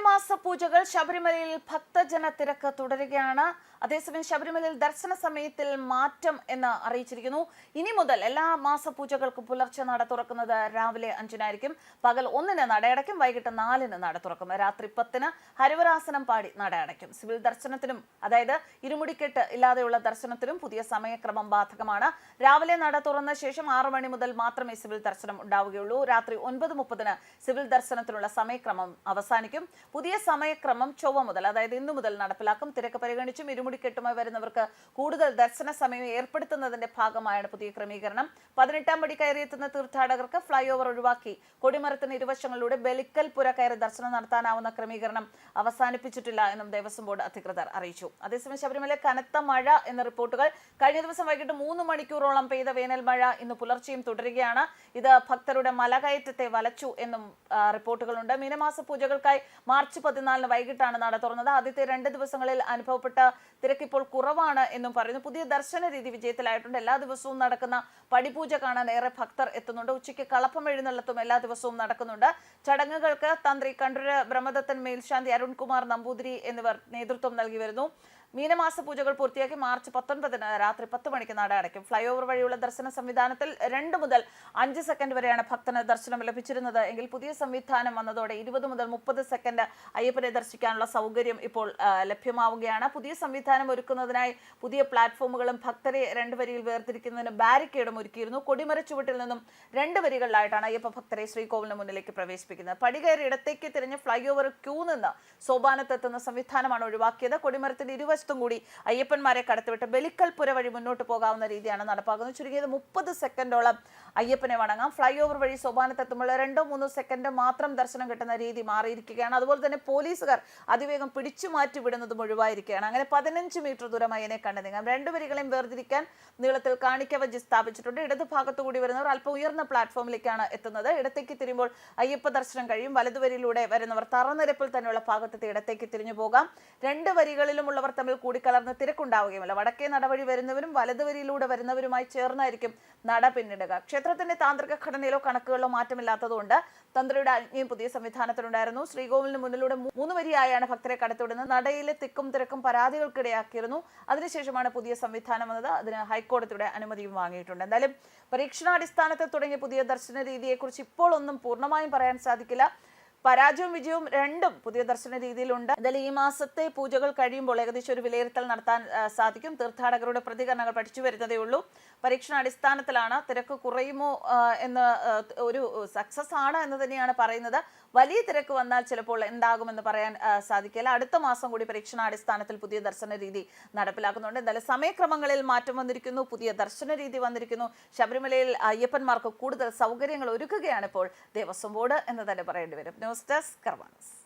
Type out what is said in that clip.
മീനമാസ പൂജകൾ ശബരിമലയിൽ ഭക്തജന തിരക്ക് തുടരുകയാണ്. അതേസമയം ശബരിമലയിൽ ദർശന സമയത്തിൽ മാറ്റം എന്ന് അറിയിച്ചിരിക്കുന്നു. ഇനി മുതൽ എല്ലാ മാസ പൂജകൾക്കും പുലർച്ചെ നട തുറക്കുന്നത് രാവിലെ അഞ്ചിനായിരിക്കും. പകൽ ഒന്നിന് നടയടയ്ക്കും വൈകിട്ട് നാലിന് നട തുറക്കും. രാത്രി പത്തിന് ഹരിവരാസനം പാടി നടയടയ്ക്കും സിവിൽ ദർശനത്തിനും അതായത് ഇരുമുടിക്കെട്ട് ഇല്ലാതെയുള്ള ദർശനത്തിനും പുതിയ സമയക്രമം ബാധകമാണ്. രാവിലെ നട തുറന്ന ശേഷം ആറു മണി മുതൽ മാത്രമേ സിവിൽ ദർശനം ഉണ്ടാവുകയുള്ളൂ. രാത്രി ഒൻപത് മുപ്പതിന് സിവിൽ ദർശനത്തിനുള്ള സമയക്രമം അവസാനിക്കും. പുതിയ സമയക്രമം ചൊവ്വ മുതൽ അതായത് ഇന്നു മുതൽ നടപ്പിലാക്കും. തിരക്ക് പരിഗണിച്ചും ഇരുമുടിക്കെട്ടുമായി വരുന്നവർക്ക് കൂടുതൽ ദർശന സമയം ഏർപ്പെടുത്തുന്നതിന്റെ ഭാഗമായാണ് പുതിയ ക്രമീകരണം. പതിനെട്ടാം പടി കയറിയെത്തുന്ന തീർത്ഥാടകർക്ക് ഫ്ലൈ ഓവർ ഒഴിവാക്കി. കൊടിമരത്തിന് ഇരുവശങ്ങളിലൂടെ ബലിക്കൽ പുര കയറി ദർശനം നടത്താനാവുന്ന ക്രമീകരണം അവസാനിപ്പിച്ചിട്ടില്ല എന്നും ദേവസ്വം ബോർഡ് അധികൃതർ അറിയിച്ചു. അതേസമയം ശബരിമല കനത്ത മഴ എന്ന റിപ്പോർട്ടുകൾ കഴിഞ്ഞ ദിവസം വൈകിട്ട് മൂന്ന് മണിക്കൂറോളം പെയ്ത വേനൽ മഴ ഇന്ന് പുലർച്ചെയും തുടരുകയാണ്. ഇത് ഭക്തരുടെ മലകയറ്റത്തെ വലച്ചു എന്നും റിപ്പോർട്ടുകളുണ്ട്. മീനമാസ പൂജകൾക്കായി മാർച്ച് പതിനാലിന് വൈകിട്ടാണ് നട തുറന്നത്. ആദ്യത്തെ രണ്ട് ദിവസങ്ങളിൽ അനുഭവപ്പെട്ട തിരക്ക് ഇപ്പോൾ കുറവാണ് എന്നും പറയുന്നു. പുതിയ ദർശന രീതി വിജയത്തിലായിട്ടുണ്ട്. എല്ലാ ദിവസവും നടക്കുന്ന പടിപൂജ കാണാൻ ഏറെ ഭക്തർ എത്തുന്നുണ്ട്. ഉച്ചയ്ക്ക് കളപ്പം എഴുന്നള്ളത്തും എല്ലാ ദിവസവും നടക്കുന്നുണ്ട്. ചടങ്ങുകൾക്ക് തന്ത്രി കണ്ഠര ബ്രഹ്മദത്തൻ മേൽശാന്തി അരുൺകുമാർ നമ്പൂതിരി എന്നിവർ നേതൃത്വം നൽകി വരുന്നു. മീനമാസ പൂജകൾ പൂർത്തിയാക്കി മാർച്ച് പത്തൊൻപതിന് രാത്രി പത്ത് മണിക്ക് നട അടയ്ക്കും. ഫ്ലൈ ഓവർ വഴിയുള്ള ദർശന സംവിധാനത്തിൽ രണ്ട് മുതൽ അഞ്ച് സെക്കൻഡ് വരെയാണ് ഭക്തന് ദർശനം ലഭിച്ചിരുന്നത്. എങ്കിൽ പുതിയ സംവിധാനം വന്നതോടെ ഇരുപത് മുതൽ മുപ്പത് സെക്കൻഡ് അയ്യപ്പനെ ദർശിക്കാനുള്ള സൗകര്യം ഇപ്പോൾ ലഭ്യമാവുകയാണ്. പുതിയ സംവിധാനം ഒരുക്കുന്നതിനായി പുതിയ പ്ലാറ്റ്ഫോമുകളും ഭക്തരെ രണ്ട് വരിയിൽ വേർതിരിക്കുന്നതിന് ബാരിക്കേഡും ഒരുക്കിയിരുന്നു. കൊടിമര ചുവട്ടിൽ നിന്നും രണ്ട് വരികളിലായിട്ടാണ് അയ്യപ്പ ഭക്തരെ ശ്രീകോവിലിന് മുന്നിലേക്ക് പ്രവേശിപ്പിക്കുന്നത്. പടികയറി ഇടത്തേക്ക് തിരിഞ്ഞ് ഫ്ലൈ ഓവർ ക്യൂ നിന്ന് സോപാനത്തെത്തുന്ന സംവിധാനമാണ് ഒഴിവാക്കിയത്. കൊടിമരത്തിന്റെ ഇരുവശത്തും കൂടി അയ്യപ്പന്മാരെ കടത്തിവിട്ട് ബലിക്കൽ പുര വഴി മുന്നോട്ട് പോകാവുന്ന രീതിയാണ് നടപ്പാക്കുന്നത്. ചുരുങ്ങിയത് മുപ്പത് സെക്കൻഡോളം അയ്യപ്പനെ വണങ്ങാം. ഫ്ലൈ ഓവർ വഴി സോപാനത്തെത്തുമ്പോൾ രണ്ടോ മൂന്നോ സെക്കൻഡ് മാത്രം ദർശനം കിട്ടുന്ന രീതി മാറിയിരിക്കുകയാണ്. അതുപോലെ തന്നെ പോലീസുകാർ അതിവേഗം പിടിച്ചു മാറ്റി വിടുന്നതും ഒഴിവായിരിക്കുകയാണ് അങ്ങനെ പതിനഞ്ച് മീറ്റർ ദൂരം അയ്യനെ കണ്ടു നീങ്ങാം വരികളെയും വേർതിരിക്കാൻ നീളത്തിൽ കാണിക്കവജി സ്ഥാപിച്ചിട്ടുണ്ട്. ഇടതു ഭാഗത്തു കൂടി വരുന്നവർ അല്പം ഉയർന്ന പ്ലാറ്റ്ഫോമിലേക്കാണ് എത്തുന്നത്. ഇടത്തേക്ക് തിരിയുമ്പോൾ അയ്യപ്പ ദർശനം കഴിയും. വലതുവരിയിലൂടെ വരുന്നവർ തറനിരപ്പിൽ തന്നെയുള്ള ഭാഗത്തെത്തി ഇടത്തേക്ക് തിരിഞ്ഞു പോകാം. രണ്ട് വരികളിലുമുള്ളവർ തമ്മിൽ കൂടിക്കലർന്ന് തിരക്കുണ്ടാവുകയുമില്ല. വടക്കേ നടവഴി വരുന്നവരും വലതുവരിയിലൂടെ വരുന്നവരുമായി ചേർന്നായിരിക്കും നട പിന്നിടുക. ക്ഷേത്രത്തിന്റെ താന്ത്രിക ഘടനയിലോ കണക്കുകളിലോ മാറ്റമില്ലാത്തതുകൊണ്ട് തന്ത്രിയുടെ ആജ്ഞയും പുതിയ സംവിധാനത്തിലുണ്ടായിരുന്നു. ശ്രീകോവിലിന് മുന്നിലൂടെ മൂന്ന് വരിയായാണ് ഭക്തരെ കടത്തിവിടുന്നത്. നടയിലെ തിക്കും തിരക്കും പരാതികൾക്കിടയാക്കിയിരുന്നു. അതിനുശേഷമാണ് പുതിയ സംവിധാനം വന്നത്. അതിന് ഹൈക്കോടതിയുടെ അനുമതിയും വാങ്ങിയിട്ടുണ്ട്. എന്തായാലും പരീക്ഷണാടിസ്ഥാനത്തിൽ തുടങ്ങിയ പുതിയ ദർശന രീതിയെക്കുറിച്ച് ഇപ്പോൾ ഒന്നും പൂർണമായും പറയാൻ സാധിക്കില്ല. പരാജയവും വിജയവും രണ്ടും പുതിയ ദർശന രീതിയിലുണ്ട്. എന്തായാലും ഈ മാസത്തെ പൂജകൾ കഴിയുമ്പോൾ ഏകദേശം ഒരു വിലയിരുത്തൽ നടത്താൻ സാധിക്കും. തീർത്ഥാടകരുടെ പ്രതികരണങ്ങൾ പഠിച്ചു വരുന്നതേ ഉള്ളൂ. പരീക്ഷണാടിസ്ഥാനത്തിലാണ് തിരക്ക് കുറയുമോ എന്ന് ഒരു സക്സസ് ആണ് എന്ന് തന്നെയാണ് പറയുന്നത്. വലിയ തിരക്ക് വന്നാൽ ചിലപ്പോൾ എന്താകുമെന്ന് പറയാൻ സാധിക്കില്ല. അടുത്ത മാസം കൂടി പരീക്ഷണാടിസ്ഥാനത്തിൽ പുതിയ ദർശന രീതി നടപ്പിലാക്കുന്നുണ്ട്. എന്തായാലും സമയക്രമങ്ങളിൽ മാറ്റം വന്നിരിക്കുന്നു പുതിയ ദർശന രീതി വന്നിരിക്കുന്നു. ശബരിമലയിൽ അയ്യപ്പന്മാർക്ക് കൂടുതൽ സൗകര്യങ്ങൾ ഒരുക്കുകയാണ് ഇപ്പോൾ ദേവസ്വം ബോർഡ് എന്ന് തന്നെ പറയേണ്ടി വരും. News desk കർമാനസ്.